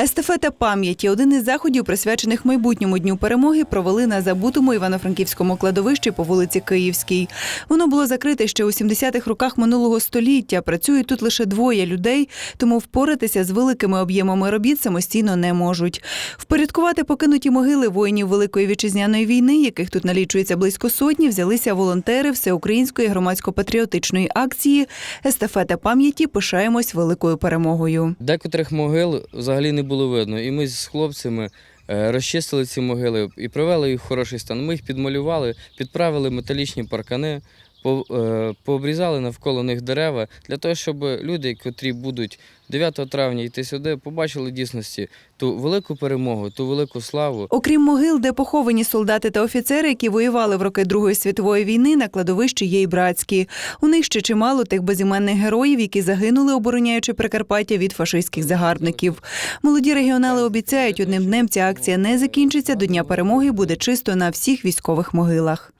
Естафета пам'яті один із заходів, присвячених майбутньому дню перемоги, провели на забутому івано-франківському кладовищі по вулиці Київській. Воно було закрите ще у 70-х роках минулого століття. Працюють тут лише двоє людей, тому впоратися з великими об'ємами робіт самостійно не можуть. Впорядкувати покинуті могили воїнів Великої вітчизняної війни, яких тут налічується близько сотні, взялися волонтери всеукраїнської громадсько-патріотичної акції Естафета пам'яті пишаємось великою перемогою. Декотрих могил взагалі не було видно. І ми з хлопцями е, розчистили ці могили і привели їх в хороший стан. Ми їх підмалювали, підправили металічні паркани, пообрізали навколо них дерева для того, щоб люди, котрі будуть 9 травня йти сюди, побачили дійсності ту велику перемогу, ту велику славу. Окрім могил, де поховані солдати та офіцери, які воювали в роки Другої світової війни, на кладовищі є й братські. У них ще чимало тих безіменних героїв, які загинули, обороняючи Прикарпаття від фашистських загарбників. Молоді регіонали обіцяють, одним днем ця акція не закінчиться. До дня перемоги буде чисто на всіх військових могилах.